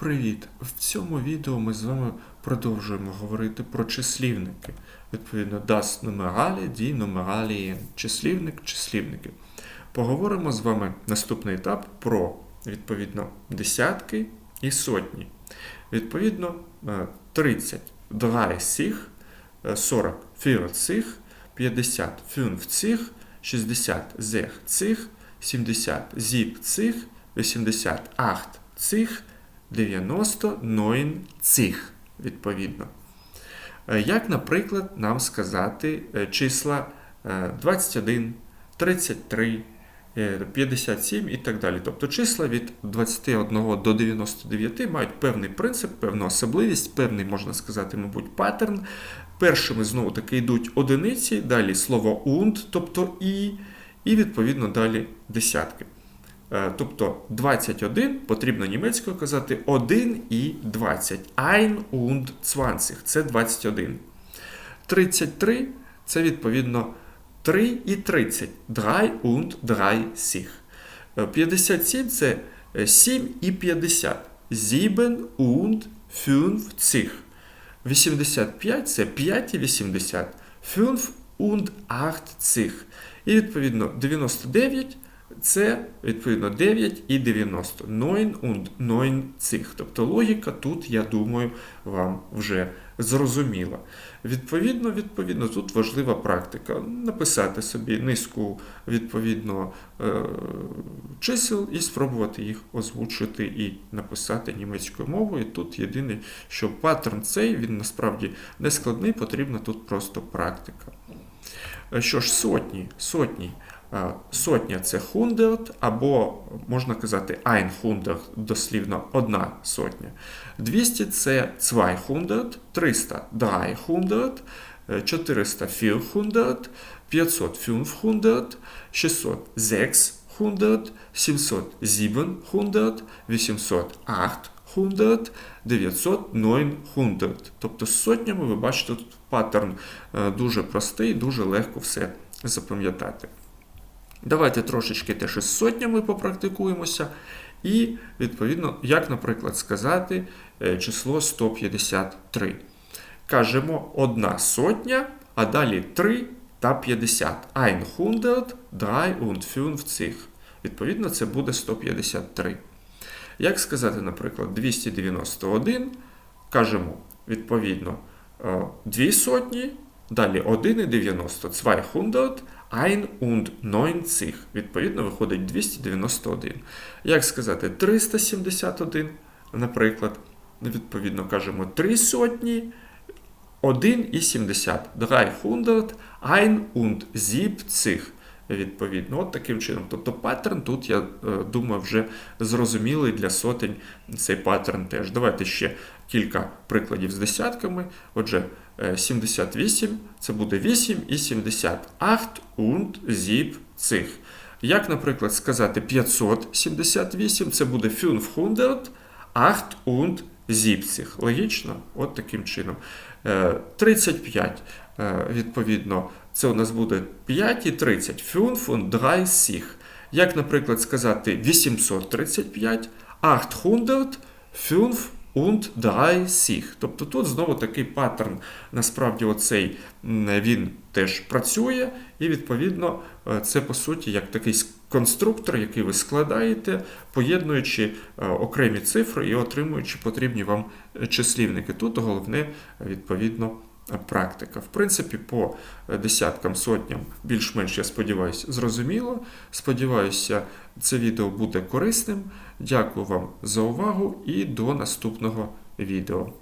Привіт! В цьому відео ми з вами продовжуємо говорити про числівники. Відповідно, das Numerale, die Numeralien. Числівник, числівники. Поговоримо з вами наступний етап про відповідно десятки і сотні. Відповідно, е, 30 30, е, 40 40, 50 50, 60 60, 70 70, 80 80, 99 цих, відповідно. Е, Як, наприклад, нам сказати е, числа е, 21, 33, е, 57 і так далі. Тобто числа від 21 до 99 мають певний принцип, певну особливість, певний, можна сказати, мабуть, паттерн. Першими знову таки йдуть одиниці, далі слово und, тобто і, і відповідно далі десятки. Е, Тобто 21 потрібно німецькою казати 1 і 20. Ein und 20 – це 21. 33 це відповідно 3 і 30. 3 und 30. Е, 57 це е, 7 і 50. 7 und 50. 85 це 5 і 80. 5 und 80. І відповідно 99 це відповідно 9 і 90. 9 und 90. Тобто логіка тут, я думаю, вам вже зрозуміла. Відповідно, відповідно, тут важлива практика. Написати собі низку відповідно е, чисел і спробувати їх озвучити і написати німецькою мовою. Тут єдине, що паттерн цей він насправді не складний, потрібна тут просто практика. Е, Що ж, сотні, сотні. Е, Сотня це хундерт, або можна казати hundert, дослівно одна сотня. 200 це 200, 300 300, е, 400 400, 500 500, 600 600, 700 700, 800 800, 900 900. Тобто з сотнями ви бачите, тут паттерн е, дуже простий, дуже легко все запам'ятати. Давайте трошечки теж із сотнями попрактикуємося. І, відповідно, як, наприклад, сказати е, число 153. Кажемо одна сотня, а далі 3 та 50. Ein hundert, drei und fünfzig. Відповідно, це буде 153. Як сказати, наприклад, 291, кажемо, відповідно, е, 2 сотні, далі 1 і 90, 200, ein und 90. Відповідно, виходить 291. Як сказати, 371, наприклад, відповідно, кажемо 3 сотні, 1 і 70. 300, ein und 70. Відповідно, от таким чином. Тобто паттерн тут, я е, думаю, вже зрозумілий для сотень цей паттерн теж. Давайте ще кілька прикладів з десятками. Отже, е, 78 це буде 8 і 70. 8 und 70. Як, наприклад, сказати 578, це буде 500, 8 und 70. Логічно? От таким чином. Е, 35, е, відповідно, це у нас буде 5 і 30. 35. Як, наприклад, сказати 835, 800, 5 und 30. Тобто тут знову такий паттерн, насправді, оцей він теж працює, і відповідно е, це по суті як такий конструктор, який ви складаєте, поєднуючи е, окремі цифри і отримуючи потрібні вам е, числівники. Тут головне, відповідно, практика. В принципі, по е, десяткам, сотням, більш-менш, я сподіваюся, зрозуміло. Сподіваюся, це відео буде корисним. Дякую вам за увагу і до наступного відео.